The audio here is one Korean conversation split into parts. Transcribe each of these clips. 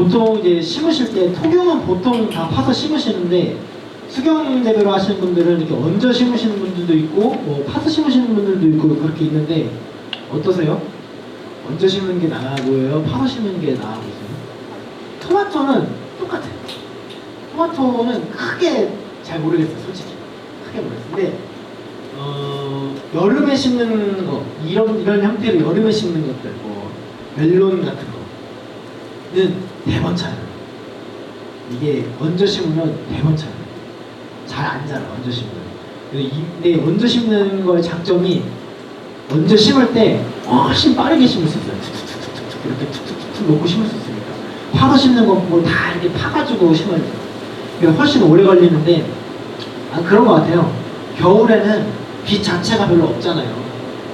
보통 이제 심으실 때 토경은 보통 다 파서 심으시는데 수경 재배로 하시는 분들은 이렇게 얹어 심으시는 분들도 있고 뭐 파서 심으시는 분들도 있고 그렇게 있는데 어떠세요? 얹어 심는 게 나아 보여요? 파서 심는 게 나아 보세요? 토마토는 똑같아요. 토마토는 크게 잘 모르겠어요, 솔직히. 크게 모르겠어요. 근데 어, 여름에 심는 거 이런 이런 형태로 여름에 심는 것들 뭐 멜론 같은 거는 대번 차요. 이게 얹어 심으면 대번 차요. 잘안 자라 얹어 심으면. 근데 얹어 심는 거의 장점이 얹어 심을 때 훨씬 빠르게 심을 수 있어요. 툭툭툭툭툭 이렇게 툭툭툭툭 놓고 심을 수 있으니까. 파도 심는 거뭐다 이렇게 파가지고 심어야 돼요. 이게 훨씬 오래 걸리는데 아 그런 것 같아요. 겨울에는 빛 자체가 별로 없잖아요.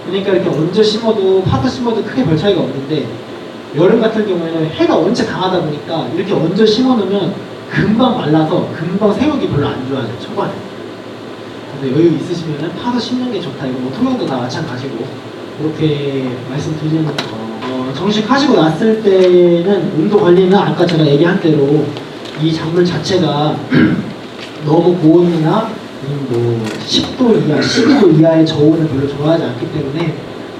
그러니까 이렇게 얹어 심어도 파도 심어도 크게 별 차이가 없는데 여름 같은 경우에는 해가 원체 강하다 보니까 이렇게 얹어 심어놓으면 금방 말라서 금방 생육이 별로 안 좋아져요 초반에. 그래서 여유 있으시면은 파도 심는 게 좋다. 이거 뭐 토경도 다 마찬가지고 그렇게 말씀드리는 거. 어, 정식 하시고 났을 때는 온도 관리는 아까 제가 얘기한 대로 이 작물 자체가 너무 고온이나 뭐 10도 이하, 12도 이하의 저온을 별로 좋아하지 않기 때문에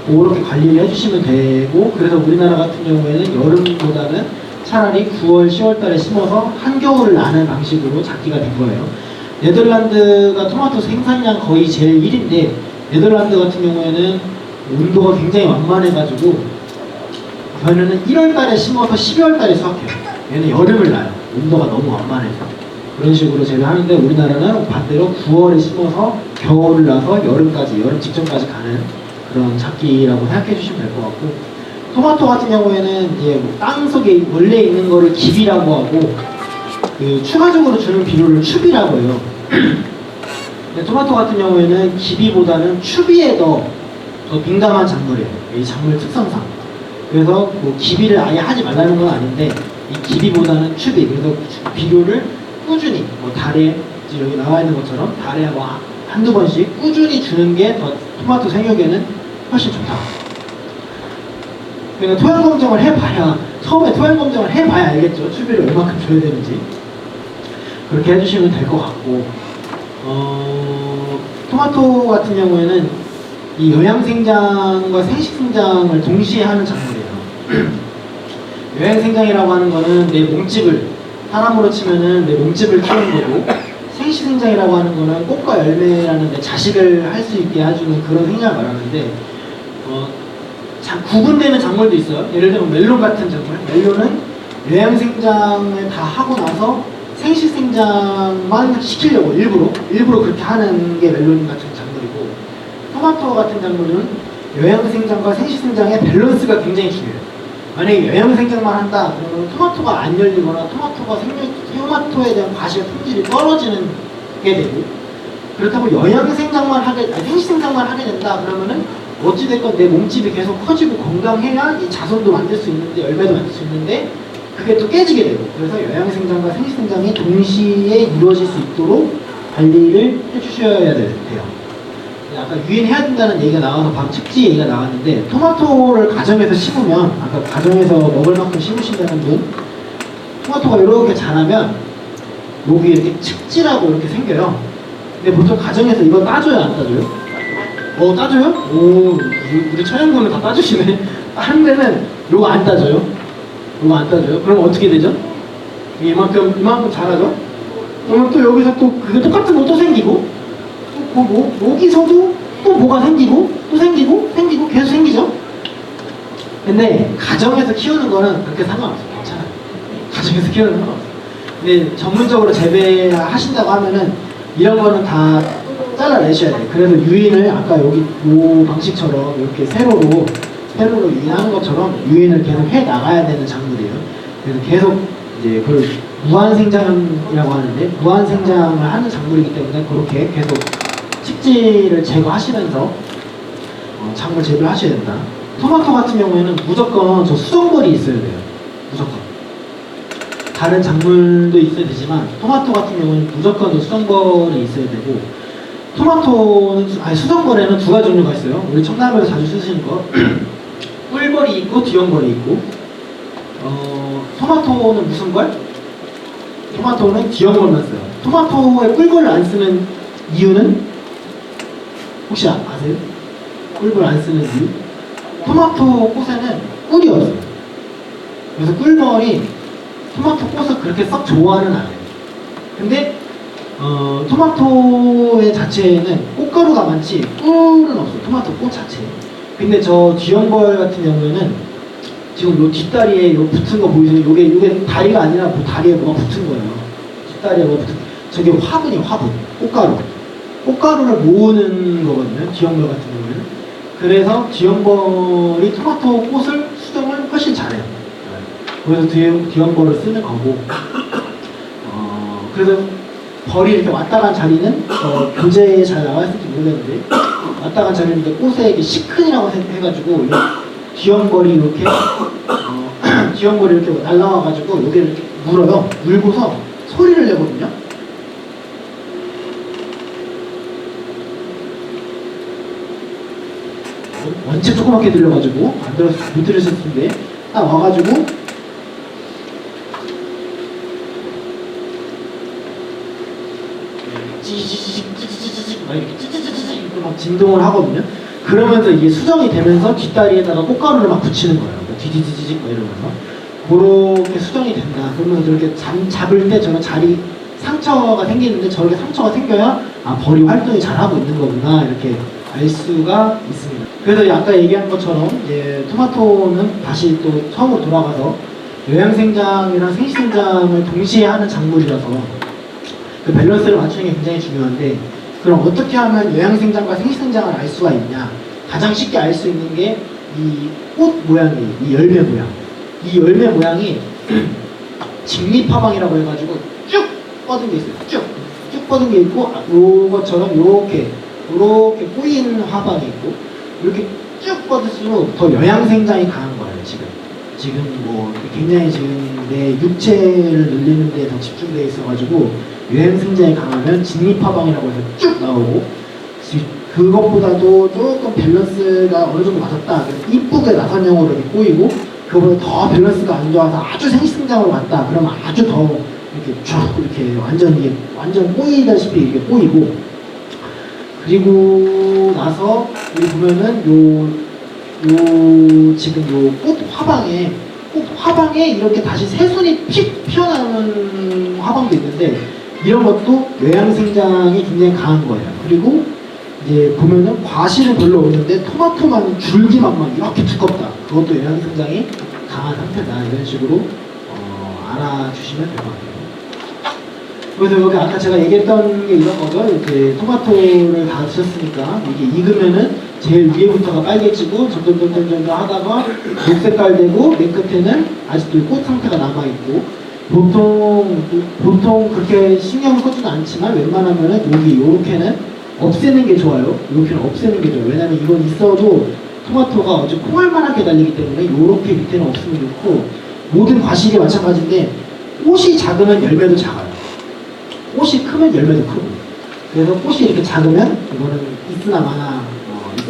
그렇게 관리를 해주시면 되고 그래서 우리나라 같은 경우에는 여름보다는 차라리 9월, 10월 달에 심어서 한겨울을 나는 방식으로 잡기가 된 거예요. 네덜란드가 토마토 생산량 거의 제일 1인데 네덜란드 같은 경우에는 온도가 굉장히 완만해가지고 걔네는 1월 달에 심어서 12월 달에 수확해요. 얘는 여름을 나요. 온도가 너무 완만해서. 그런 식으로 재배하는데 우리나라는 반대로 9월에 심어서 겨울을 나서 여름까지, 여름 직전까지 가는 그런 작기라고 생각해 주시면 될 것 같고 토마토 같은 경우에는 이제 뭐 땅 속에 원래 있는 거를 기비라고 하고 그 추가적으로 주는 비료를 추비라고 해요. 토마토 같은 경우에는 기비보다는 추비에 더, 더 민감한 작물이에요. 이 작물 특성상. 그래서 뭐 기비를 아예 하지 말라는 건 아닌데 이 기비보다는 추비. 그래서 비료를 꾸준히 뭐 달에 여기 나와 있는 것처럼 달에 뭐 한- 한두 번씩 꾸준히 주는 게 더 토마토 생육에는 훨씬 좋다. 그러니까 토양 검정을 해봐야 처음에 토양 검정을 해봐야 알겠죠. 추비를 얼마큼 줘야 되는지 그렇게 해주시면 될 것 같고 어, 토마토 같은 경우에는 이 요양생장과 생식생장을 동시에 하는 작물이에요. 요양생장이라고 하는 거는 내 몸집을 사람으로 치면은 내 몸집을 키우는 거고 생식생장이라고 하는 거는 꽃과 열매라는 내 자식을 할 수 있게 해주는 그런 생장을 말하는데 어, 자, 구분되는 작물도 있어요. 예를 들면 멜론 같은 작물. 멜론은 요양생장을 다 하고 나서 생식생장만 시키려고 일부러 일부러 그렇게 하는 게 멜론 같은 작물이고 토마토 같은 작물은 요양생장과 생식생장의 밸런스가 굉장히 중요해요. 만약에 요양생장만 한다 그러면 토마토가 안 열리거나 토마토가 생명 토마토에 대한 과실 품질이 떨어지는 게 되고 그렇다고 영양생장만 하게, 아니, 생식생장만 하게 된다 그러면은 어찌됐건 내 몸집이 계속 커지고 건강해야 이 자손도 만들 수 있는데 열매도 만들 수 있는데 그게 또 깨지게 되고 그래서 영양생장과 생식생장이 동시에 이루어질 수 있도록 관리를 해주셔야 돼요. 아까 유인해야 된다는 얘기가 나와서 바로 측지 얘기가 나왔는데 토마토를 가정에서 심으면 아까 가정에서 먹을 만큼 심으신다는 분 토마토가 이렇게 자라면 여기 이렇게 측지라고 이렇게 생겨요. 근데 보통 가정에서 이거 따줘요, 안 따줘요? 어, 따줘요? 오, 우리, 천연군은 다 따주시네. 한 데는 요거 안 따줘요. 요거 안 따줘요. 그럼 어떻게 되죠? 이만큼, 이만큼 자라죠? 그러면 또 여기서 또 그게 똑같은 거또 생기고, 또 뭐, 뭐, 여기서도 또 뭐가 생기고, 또 생기고, 생기고, 계속 생기죠? 근데 가정에서 키우는 거는 그렇게 상관없어요. 괜찮아요. 가정에서 키우는 건 없어요. 근데 전문적으로 재배하신다고 하면은 이런 거는 다 잘라내셔야 돼요. 그래서 유인을 아까 여기 요 방식처럼 이렇게 세로로 세로로 유인하는 것처럼 유인을 계속 해 나가야 되는 작물이에요. 그래서 계속 이제 그걸 무한생장이라고 하는데 무한생장을 하는 작물이기 때문에 그렇게 계속 식지를 제거하시면서 어, 작물 재배를 하셔야 된다. 토마토 같은 경우에는 무조건 저 수정벌이 있어야 돼요. 무조건. 다른 작물도 있어야 되지만 토마토 같은 경우는 무조건 저 수정벌이 있어야 되고 토마토는 수- 아니 수정벌에는 두 가지 종류가 있어요. 우리 청남에서 자주 쓰시는 거 꿀벌이 있고 뒤연벌이 있고 어, 토마토는 무슨 걸? 토마토는 기억을만 써요. 토마토에 꿀벌을 안 쓰는 이유는 혹시 아- 아세요? 꿀벌 안 쓰는 이유? 토마토 꽃에는 꿀이 없어요. 그래서 꿀벌이 토마토 꽃을 그렇게 썩 좋아하는 안 해요. 근데 어, 토마토의 자체에는 꽃가루가 많지 꿀은 없어요. 토마토 꽃 자체에. 근데 저 쥐영벌 같은 경우에는 지금 요 뒷다리에 요 붙은 거 보이세요? 요게 요게 다리가 아니라 뭐 다리에 뭐가 붙은 거예요. 뒷다리에 뭐가 붙은 저게 화분이에요. 화분. 꽃가루. 꽃가루를 모으는 거거든요. 쥐영벌 같은 경우에는. 그래서 쥐영벌이 토마토 꽃을 수정을 훨씬 잘해요. 그래서 뒤- 쥐영벌을 쓰는 거고. 어, 그래서 벌이 이렇게 왔다 간 자리는 어, 교재에 잘 나와 있을지 모르겠는데 왔다 간 자리는 이제 꽃에 이게 시큰이라고 해- 해가지고 뒤연벌이 이렇게 어, 뒤연벌이 이렇게 날라와가지고 여기를 물어요. 물고서 소리를 내거든요. 원체 조그맣게 들려가지고 안 들었 못 들으셨을 텐데 딱 와가지고 찌지지직 찌지지직 막 이렇게 찌지지직 이렇게 막 진동을 하거든요. 그러면서 이게 수정이 되면서 뒷다리에다가 꽃가루를 막 붙이는 거예요. 뭐 디디디디직 막 이러면서 그렇게 수정이 된다. 그러면 저렇게 잠, 잡을 때 저런 자리 상처가 생기는데 저렇게 상처가 생겨야 아 벌이 활동이 잘하고 있는 거구나 이렇게 알 수가 있습니다. 그래서 아까 얘기한 것처럼 이제 토마토는 다시 또 처음으로 돌아가서 요양생장이랑 생식생장을 동시에 하는 작물이라서 그 밸런스를 맞추는 게 굉장히 중요한데 그럼 어떻게 하면 요양생장과 생식생장을 알 수가 있냐? 가장 쉽게 알 수 있는 게 이 꽃 모양이에요 이 열매 모양. 이 열매 모양이 직립화방이라고 해가지고 쭉 뻗은 게 있어요. 쭉 쭉 뻗은 게 있고 아, 요것처럼 요렇게 요렇게 꼬인 화방이 있고 이렇게 쭉 뻗을수록 더 영양생장이 강한 거예요 지금 뭐 굉장히 지금 내 육체를 늘리는 데 더 집중되어 있어가지고 유행생장이 강하면 직립화방이라고 해서 쭉 나오고 지- 그것보다도 조금 밸런스가 어느 정도 맞았다. 그래서 이쁘게 나선형으로 이렇게 꼬이고 그거보다 더 밸런스가 안 좋아서 아주 생식생장으로 갔다. 그러면 아주 더 이렇게 쭉 이렇게 완전 이게 완전 꼬이다시피 이렇게 꼬이고 그리고 나서 여기 보면은 요, 요 지금 요 꽃 화방에 꽃 화방에 이렇게 다시 새순이 픽 피어나는 화방도 있는데 이런 것도 외양 생장이 굉장히 강한 거예요. 그리고 이제 보면은 과실은 별로 없는데 토마토만 줄기만 막 이렇게 두껍다. 그것도 외양 생장이 강한 상태다. 이런 식으로 어, 알아주시면 될 것 같아요. 그래서 여기 아까 제가 얘기했던 게 이런 거죠. 이렇게 토마토를 다 드셨으니까 이게 익으면은 제일 위에부터가 빨개지고 점점 점점 점점 하다가 녹색깔 되고 맨 끝에는 아직도 꽃 상태가 남아 있고 보통 보통 그렇게 신경 쓰지는 않지만 웬만하면은 여기 요렇게는 없애는 게 좋아요. 요렇게는 없애는 게 좋아요. 왜냐면 이건 있어도 토마토가 어째 콩알만하게 달리기 때문에 요렇게 밑에는 없으면 좋고 모든 과실이 마찬가지인데 꽃이 작으면 열매도 작아요. 꽃이 크면 열매도 크고 그래서 꽃이 이렇게 작으면 이거는 있으나 마나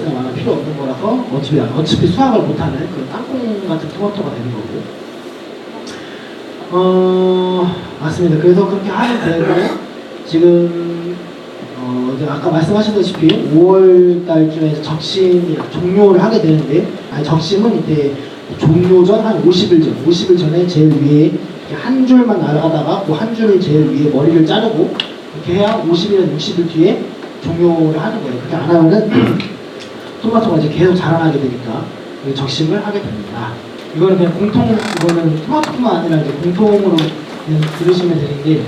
어, 있으나 마나 필요 없는 거라서 어차피 어차피 수확을 못하는 그런 땅콩 같은 토마토가 되는 거고 어 맞습니다 그래서 그렇게 하면 되고 지금 어 이제 아까 말씀하셨다시피 5월 달쯤에 적심 종료를 하게 되는데 아니 적심은 이때 종료 전 한 50일 전 50일 전에 제일 위에 한 줄만 날아가다가 그 한 줄을 제일 위에 머리를 자르고 이렇게 해야 50일에서 60일 뒤에 종료를 하는 거예요. 그렇게 안 하면은 토마토가 이제 계속 자라나게 되니까 그 적심을 하게 됩니다. 이거는 그냥 공통 이거는 토마토뿐만 아니라 이제 공통으로 그냥 들으시면 되는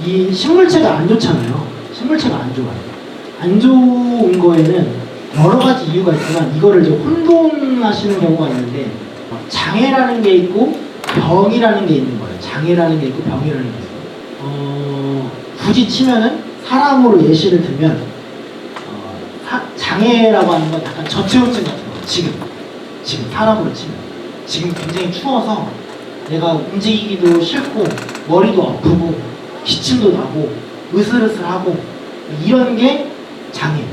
게이 식물체가 안 좋잖아요. 식물체가 안 좋아요. 안 좋은 거에는 여러 가지 이유가 있지만 이거를 이제 혼동하시는 경우가 있는데 어, 장애라는 게 있고 병이라는 게 있는 거예요. 장애라는 게 있고 병이라는 게 있어요. 어, 굳이 치면은 사람으로 예시를 들면 장애라고 하는 건 약간 저체온증 같은 거. 지금 지금 사람으로 치면 지금 굉장히 추워서 내가 움직이기도 싫고 머리도 아프고 기침도 나고 으슬으슬하고 이런 게 장애.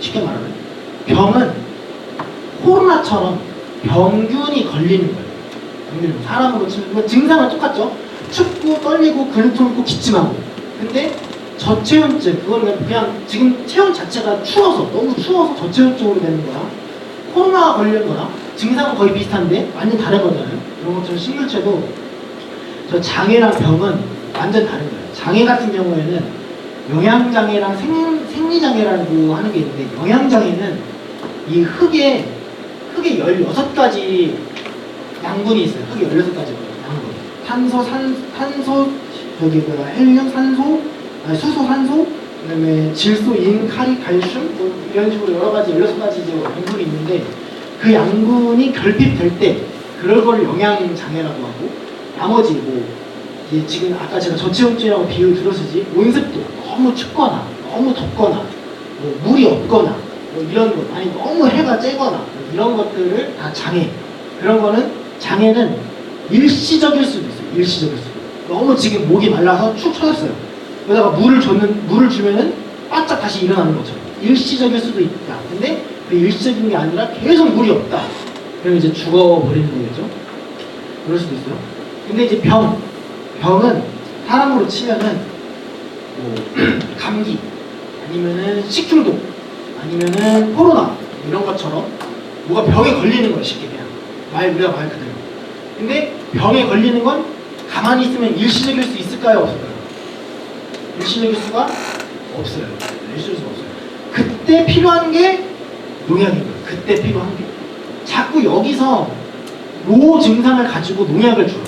쉽게 말하면 병은 코로나처럼 병균이 걸리는 거예요. 병균형. 사람으로 치면 뭐 증상은 똑같죠. 춥고 떨리고 근통 있고 기침하고. 근데 저체온증 그거를 그냥 지금 체온 자체가 추워서 너무 추워서 저체온증으로 되는 거야. 코로나 걸린 거나 증상은 거의 비슷한데 완전 다른 거잖아요. 이런 것처럼 식물체도 저 장애랑 병은 완전 다른 거예요. 장애 같은 경우에는 영양장애랑 생, 생리장애라고 하는 게 있는데 영양장애는 이 흙에 흙에 16가지 양분이 있어요. 흙에 16가지 양분. 탄소, 산, 탄소, 저기 뭐야, 헬륨, 산소, 수소, 산소, 그다음에 질소, 인, 카리, 칼슘 뭐 이런 식으로 여러 가지 16가지 이제 양분이 있는데 그 양분이 결핍될 때 그럴 걸 영양 장애라고 하고 나머지 뭐 이제 지금 아까 제가 저체온증이라고 비유 들었으지 온습도 너무 춥거나 너무 덥거나 뭐 물이 없거나 뭐 이런 것 아니 너무 해가 쬐거나 뭐 이런 것들을 다 장애. 그런 거는 장애는 일시적일 수도 있어요 일시적일 수도. 너무 지금 목이 말라서 축 처졌어요 그러다가 물을 줬는 물을 주면은 바짝 다시 일어나는 것처럼 일시적일 수도 있다. 근데 그 일시적인 게 아니라 계속 물이 없다. 그럼 이제 죽어버리는 거겠죠? 그럴 수도 있어요. 근데 이제 병. 병은 사람으로 치면은 뭐 감기 아니면은 식중독 아니면은 코로나 이런 것처럼 뭐가 병에 걸리는 거야 쉽게 그냥. 말 우리가 말 그대로. 근데 병에 걸리는 건 가만히 있으면 일시적일 수 있을까요? 없을까요 일시적 일 수가 없어요. 일시적 일 수가 없어요. 그때 필요한 게 농약인 거예요. 그때 필요한 게. 자꾸 여기서 로 증상을 가지고 농약을 줘요.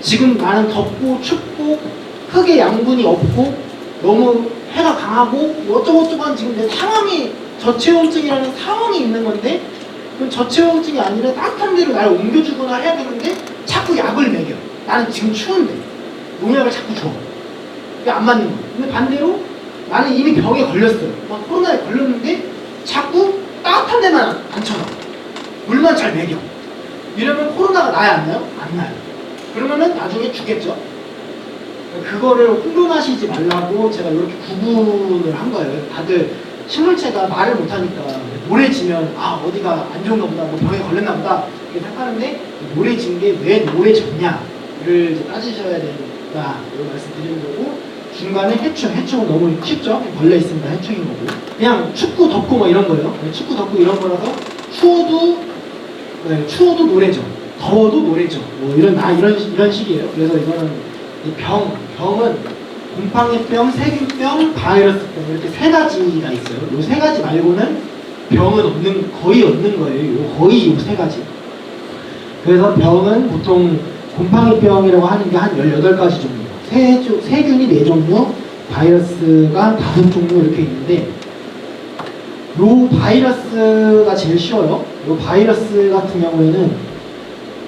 지금 나는 덥고 춥고 흙의 양분이 없고 너무 해가 강하고 뭐 어쩌고저쩌고 지금 내 상황이 저체온증이라는 상황이 있는 건데 그럼 저체온증이 아니라 따뜻한 데로 나를 옮겨주거나 해야 되는데 자꾸 약을 먹여. 나는 지금 추운데 농약을 자꾸 줘 그게 안 맞는 거야 근데 반대로 나는 이미 병에 걸렸어요 막 코로나에 걸렸는데 자꾸 따뜻한 데만 앉혀놔 물만 잘 먹여 이러면 코로나가 나야 안 나요? 안 나요 그러면은 나중에 죽겠죠. 그거를 혼돈하시지 말라고 제가 이렇게 구분을 한 거예요. 다들 식물체가 말을 못하니까 노래지면 아 어디가 안 좋은가 보다, 뭐 병에 걸렸나 보다 이렇게 생각하는데 노래진 게왜 노래졌냐를 이제 따지셔야 된다 이런 말씀 드리는 거고 중간에 해충, 해충은 너무 쉽죠? 벌레 있습니다. 해충인 거고 그냥 춥고 덥고 뭐 이런 거예요. 춥고 덥고 이런 거라서 추워도 네, 추워도 노래죠. 더워도 노래죠. 뭐 이런 아 이런 시- 이런 식이에요. 그래서 이거는 이병 병은 곰팡이병, 세균병, 바이러스병 이렇게 세 가지가 있어요. 이 세 가지 말고는 병은 없는 거의 없는 거예요. 요 거의 이 세 가지. 그래서 병은 보통 곰팡이병이라고 하는 게 한 18가지 종류. 세주, 세균이 4종류, 바이러스가 5종류 이렇게 있는데 요 바이러스가 제일 쉬워요. 요 바이러스 같은 경우에는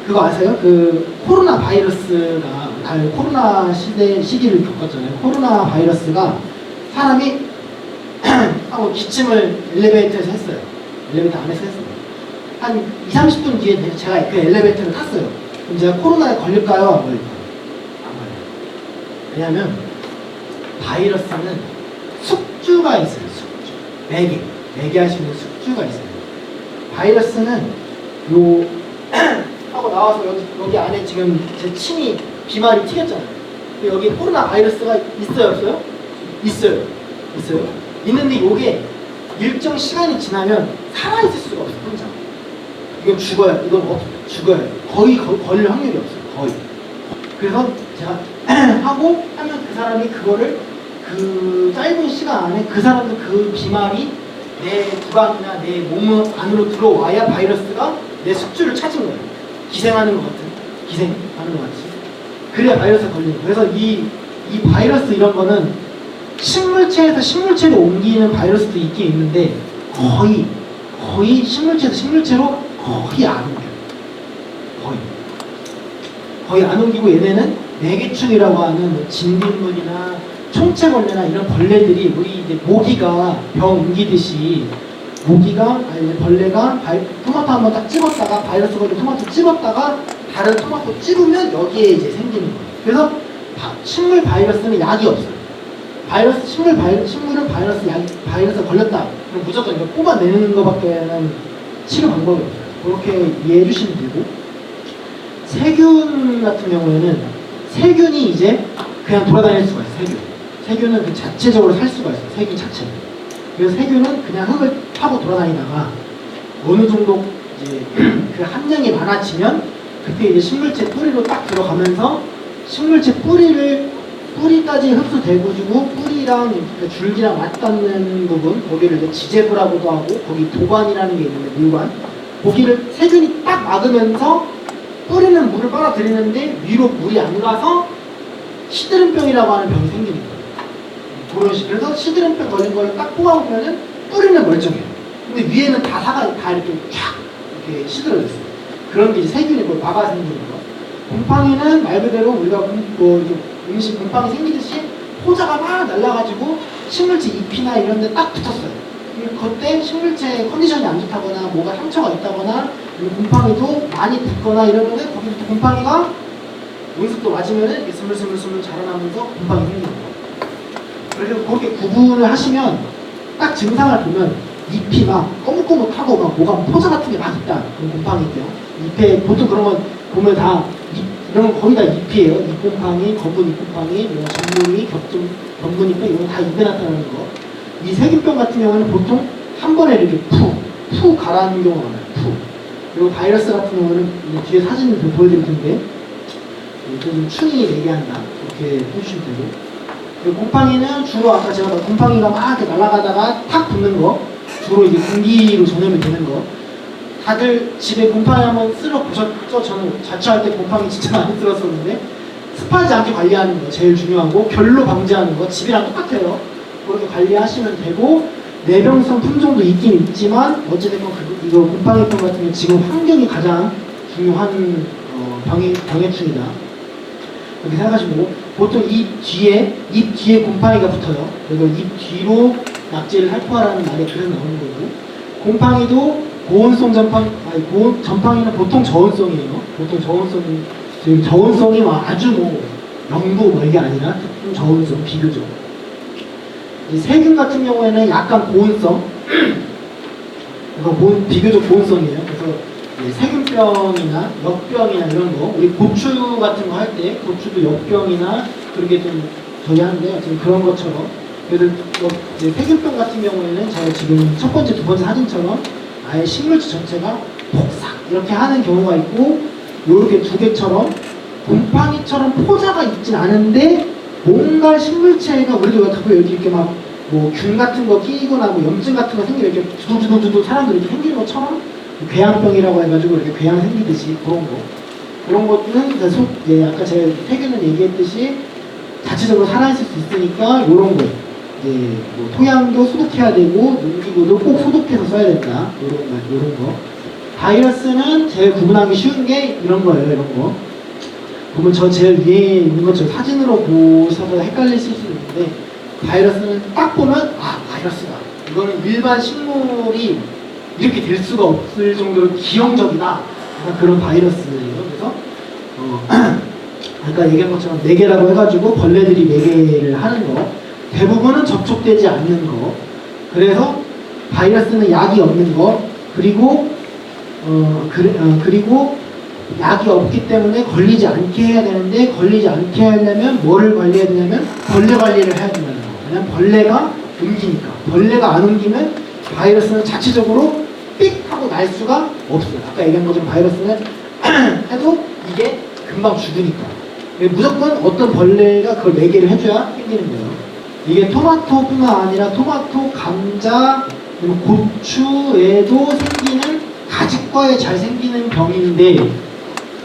그거 아세요? 그 코로나 바이러스가 코로나 시대 시기를 겪었잖아요. 코로나 바이러스가 사람이 하고 기침을 엘리베이터에서 했어요. 엘리베이터 안에서 했어요. 한 2, 30분 뒤에 제가 그 엘리베이터를 탔어요. 그럼 제가 코로나에 걸릴까요? 안 걸릴까요? 왜냐면 바이러스는 숙주가 있어요. 숙주. 매개. 매개할 수 있는 숙주가 있어요. 바이러스는 요 하고 나와서 여기, 여기 안에 지금 제 침이 비말이 튀겼잖아요. 여기 코로나 바이러스가 있어요, 없어요? 있어요. 있어요. 있는데 요게 일정 시간이 지나면 살아있을 수가 없어요, 혼자. 이건 죽어요. 이건 없, 죽어요. 거의 거, 걸릴 확률이 없어요. 거의. 그래서 제가 하고 하면 그 사람이 그거를 그 짧은 시간 안에 그 사람도 그 비말이 내 구강이나 내 몸 안으로 들어와야 바이러스가 내 숙주를 찾은 거예요. 기생하는 것 같은, 기생하는 것 같이. 그래야 바이러스가 걸리는 거예요. 그래서 이, 이 바이러스 이런 거는 식물체에서 식물체로 옮기는 바이러스도 있긴 있는데 거의, 거의 식물체에서 식물체로 거의 안 옮겨요. 거의. 거의 안 옮기고 얘네는 매개충이라고 하는 뭐 진딧물이나 총체벌레나 이런 벌레들이 우리 이제 모기가 병 옮기듯이 모기가 아니 벌레가 바이, 토마토 한번 딱 찝었다가 바이러스 걸린 토마토 찝었다가 다른 토마토 찝으면 여기에 이제 생기는 거예요. 그래서 바- 식물 바이러스는 약이 없어요. 바이러스 식물 바이, 식물은 바이러스 약 바이러스 걸렸다. 그럼 무조건 이거 뽑아내는 것밖에는 치료 방법이 없어요. 그렇게 이해해 주시면 되고 세균 같은 경우에는 세균이 이제 그냥 돌아다닐 수가 있어요. 세균. 세균은 그 자체적으로 살 수가 있어요. 세균 자체. 그래서 세균은 그냥 흙을 파고 돌아다니다가 어느 정도 이제 그 함량이 많아지면 그때 이제 식물체 뿌리로 딱 들어가면서 식물체 뿌리를 뿌리까지 흡수되고 주고 뿌리랑 그 줄기랑 맞닿는 부분 거기를 이제 지제부라고도 하고 거기 도관이라는 게 있는데 물관 거기를 세균이 딱 막으면서 뿌리는 물을 빨아들이는데 위로 물이 안 가서 시드름병이라고 하는 병이 생기는 거예요. 그런 식. 그래서 시드름병 걸린 걸 딱 뽑아보면은 뿌리는 멀쩡해요. 근데 위에는 다 사가 다 이렇게 쫙 이렇게 시들어졌어요. 그런 게 이제 세균이 그걸 막아 생기는 거. 곰팡이는 말 그대로 우리가 음, 뭐 음식 곰팡이 생기듯이 포자가 막 날라가지고 식물체 잎이나 이런 데 딱 붙었어요. 그때 식물체 컨디션이 안 좋다거나 뭐가 상처가 있다거나 곰팡이도 많이 붙거나 이러면은 거기서 곰팡이가 온습도 맞으면은 이렇게 스물스물스물 자라나면서 곰팡이 생기는 거예요. 그래서 그렇게 구분을 하시면 딱 증상을 보면 잎이 막 거뭇거뭇하고 막 뭐가 포자 같은 게 막 있다. 그런 곰팡이인데요. 잎에 보통 건 보면 다 잎, 이런 건 거의 다 잎이에요. 잎곰팡이, 검은 잎곰팡이, 뭐 전무늬, 겹좀 전무늬병 이런 건다 잎에 나타나는 거. 이 세균병 같은 경우는 보통 한 번에 이렇게 푹, 푹 가라앉는 경우가 많아요. 푹. 그리고 바이러스 같은 경우는 뒤에 사진을 좀 보여드릴 텐데 이제 좀 충이 내게 한다. 이렇게 해주시면 되고. 그리고 곰팡이는 주로 아까 제가 곰팡이가 막 이렇게 날아가다가 탁 붙는 거. 주로 이제 공기로 전염이 되는 거. 다들 집에 곰팡이 한번 쓸어 보셨죠? 저는 자취할 때 곰팡이 진짜 많이 쓸었었는데 습하지 않게 관리하는 거 제일 중요하고 결로 방지하는 거 집이랑 똑같아요. 그렇게 관리하시면 되고 내병성 품종도 있긴 있지만 어찌됐건 그, 이거 곰팡이병 같은 경우 지금 환경이 가장 중요한 어, 병해, 병해충이다. 이렇게 생각하시고 보통 입 뒤에 입 뒤에 곰팡이가 붙어요. 그리고 입 뒤로 낙지를 살포하라는 말이 그래서 나오는 거고 곰팡이도 고온성 전팡 아니 고온 전팡이는 보통 저온성이에요. 보통 저온성이 지금 저온성이 막 아주 뭐 영도 뭐 이게 아니라 좀 저온성 비교적. 이 세균 같은 경우에는 약간 고온성. 이거 고- 비교적 고온성이에요. 그래서 이 세균병이나 역병이나 이런 거, 우리 고추 같은 거 할 때 고추도 역병이나 그렇게 좀 저희 하는데 지금 그런 것처럼 그래도 역- 이제 세균병 같은 경우에는 제가 지금 첫 번째, 두 번째 사진처럼 아예 식물체 전체가 폭삭 이렇게 하는 경우가 있고 이렇게 두 개처럼 곰팡이처럼 포자가 있진 않은데 뭔가 식물체가 우리도 가끔 여기 이렇게 막 뭐 균 같은 거 끼거나 뭐 염증 같은 거 생기면 이렇게 두두두두두 사람들이 이렇게 생기는 것처럼 괴양병이라고 해가지고 이렇게 괴양 생기듯이 그런 거. 그런 것들은 소, 예, 아까 제가 세균은 얘기했듯이 자체적으로 살아있을 수 있으니까 이런 거 이제 뭐 토양도 소독해야 되고 농기구도 꼭 소독해서 써야 된다. 이런 거. 바이러스는 제일 구분하기 쉬운 게 이런 거예요 이런 거 보면 저 제일 위에 있는 것처럼 사진으로 보셔서 헷갈리실 수 있는데 바이러스는 딱 보면 아 바이러스다. 이거는 일반 식물이 이렇게 될 수가 없을 정도로 기형적이다. 그런 바이러스예요. 그래서 어, 아까 얘기한 것처럼 네 개라고 해가지고 벌레들이 네 개를 하는 거. 대부분은 접촉되지 않는 거. 그래서 바이러스는 약이 없는 거. 그리고 어, 그, 어, 그리고 약이 없기 때문에 걸리지 않게 해야 되는데 걸리지 않게 하려면 뭐를 관리해야 되냐면 벌레 관리를 해야 된다는 거. 왜냐면 벌레가 옮기니까 벌레가 안 옮기면 바이러스는 자체적으로 삑 하고 날 수가 없어요. 아까 얘기한 것처럼 바이러스는 해도 이게 금방 죽으니까. 그래서 무조건 어떤 벌레가 그걸 매개를 해줘야 생기는 거예요. 이게 토마토뿐만 아니라 토마토, 감자, 그리고 고추에도 생기는 가직과에 잘 생기는 병인데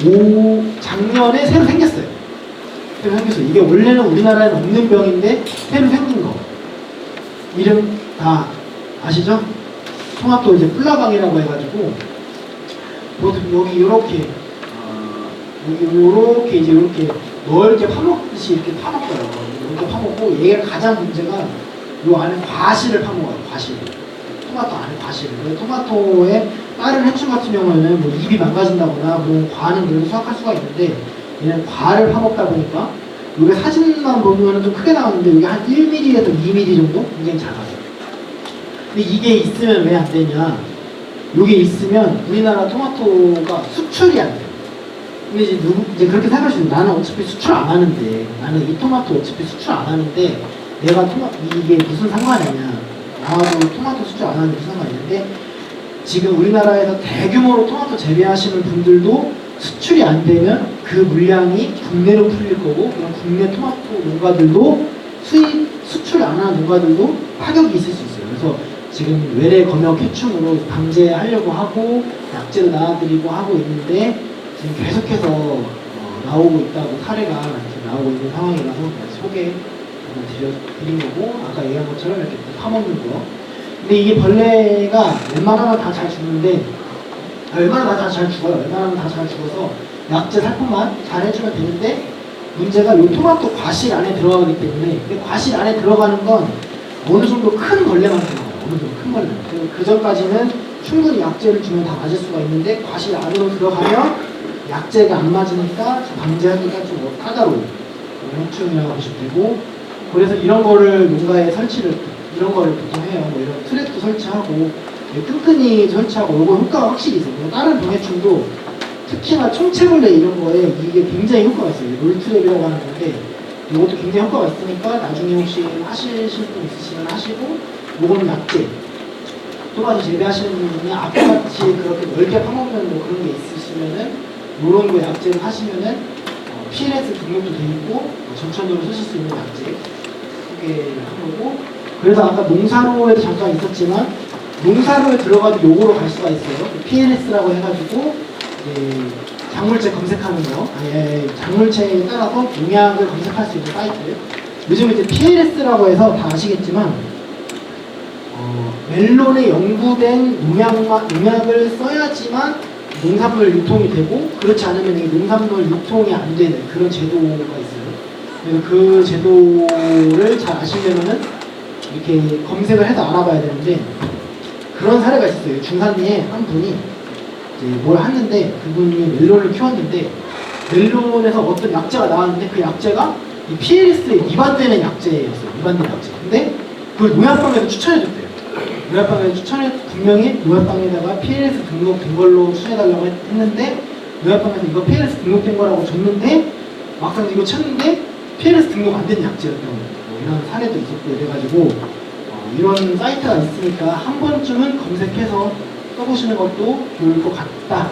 오 작년에 새로 생겼어요. 새로 생겼어요. 이게 원래는 우리나라에는 없는 병인데 새로 생긴 거. 이름 다 아시죠? 토마토 이제 플라방이라고 해가지고 보통 여기 이렇게 어, 여기 요렇게 이제 이렇게 넓게 파먹듯이 이렇게 파먹어요. 이렇게 파먹고 얘가 가장 문제가 요 안에 과실을 파먹어요. 과실. 토마토 안에 과실을. 그래서 토마토의 다른 해충 같은 경우에는 뭐 입이 망가진다거나 뭐 과는 그래도 수확할 수가 있는데 얘는 과를 파먹다 보니까 이게 사진만 보면 좀 크게 나오는데 이게 한 1mm에서 2mm 정도 굉장히 작아요. 근데 이게 있으면 왜 안 되냐? 이게 있으면 우리나라 토마토가 수출이 안 돼요. 근데 이제 누구 이제 그렇게 있는 나는 어차피 수출 안 하는데 나는 이 토마토 어차피 수출 안 하는데 내가 토마 이게 무슨 상관이냐 나도 토마토 수출 안 하는데 무슨 상관이 있는데 지금 우리나라에서 대규모로 토마토 재배하시는 분들도 수출이 안 되면 그 물량이 국내로 풀릴 거고 그럼 국내 토마토 농가들도 수입 수출 안 하는 농가들도 타격이 있을 수 있어요. 그래서 지금 외래 검역 해충으로 방제하려고 하고 약제도 나와드리고 하고 있는데 지금 계속해서 어, 나오고 있다고 사례가 이렇게 나오고 있는 상황이라서 소개 드려, 드린 거고 아까 얘기한 것처럼 이렇게 파먹는 거 근데 이게 벌레가 웬만하면 다 잘 죽는데 아, 웬만하면 다 잘 죽어요. 웬만하면 다 잘 죽어서 약제 살포만 잘 해주면 되는데 문제가 요 토마토 과실 안에 들어가기 때문에 근데 과실 안에 들어가는 건 어느 정도 큰 벌레만 들어가요. 어느 정도 큰 벌레 그, 그 전까지는 충분히 약제를 주면 다 맞을 수가 있는데 과실 안으로 들어가면 약제가 안 맞으니까 좀 방제하기가 좀뭐 까다로운 해충이라고 보시면 되고. 그래서 이런 거를 농가에 설치를 이런 거를 보통 해요. 뭐 이런 트랩도 설치하고 이 끈끈이 설치하고 이거 효과가 확실히 있어요. 뭐 다른 병해충도 특히나 총체벌레 이런 거에 이게 굉장히 효과가 있어요. 롤트랩이라고 하는 건데 이것도 굉장히 효과가 있으니까 나중에 혹시 하실 분 있으시면 하시고 요거는 약제 또다시 재배하시는 분이 아까같이 그렇게 넓게 파먹는 뭐 그런 게 있으시면은 요런 거 약제를 하시면은 어, PLS 등록도 돼 있고 어, 전천으로 쓰실 수 있는 약제 소개를 한 거고 그래서 아까 농사로에도 잠깐 있었지만 농사로에 들어가도 요거로 갈 수가 있어요. 그 PLS라고 해가지고 이제 작물체 검색하는 거, 예, 작물체에 따라서 농약을 검색할 수 있는 사이트. 요즘 이제 PLS라고 해서 다 아시겠지만 어, 멜론에 연구된 농약만, 농약을 써야지만 농산물 유통이 되고 그렇지 않으면 이 농산물 유통이 안 되는 그런 제도가 있어요. 그 제도를 잘 아시려면은 이렇게 검색을 해서 알아봐야 되는데 그런 사례가 있었어요. 중산리에 한 분이 이제 뭘 하는데 그분이 멜론을 키웠는데 멜론에서 어떤 약재가 나왔는데 그 약재가 이 PLS에 위반되는 약재였어요. 위반된 약재. 근데 그걸 농약방에서 추천해줬대요. 농약방에서 추천해 분명히 농약방에다가 PLS 등록된 걸로 추천해달라고 했- 했는데 농약방에서 이거 PLS 등록된 거라고 줬는데 막상 이거 쳤는데 PLS 등록 안 된 약재였던 뭐 이런 사례도 있었고 이래가지고 어, 이런 사이트가 있으니까 한 번쯤은 검색해서 써보시는 것도 좋을 것 같다.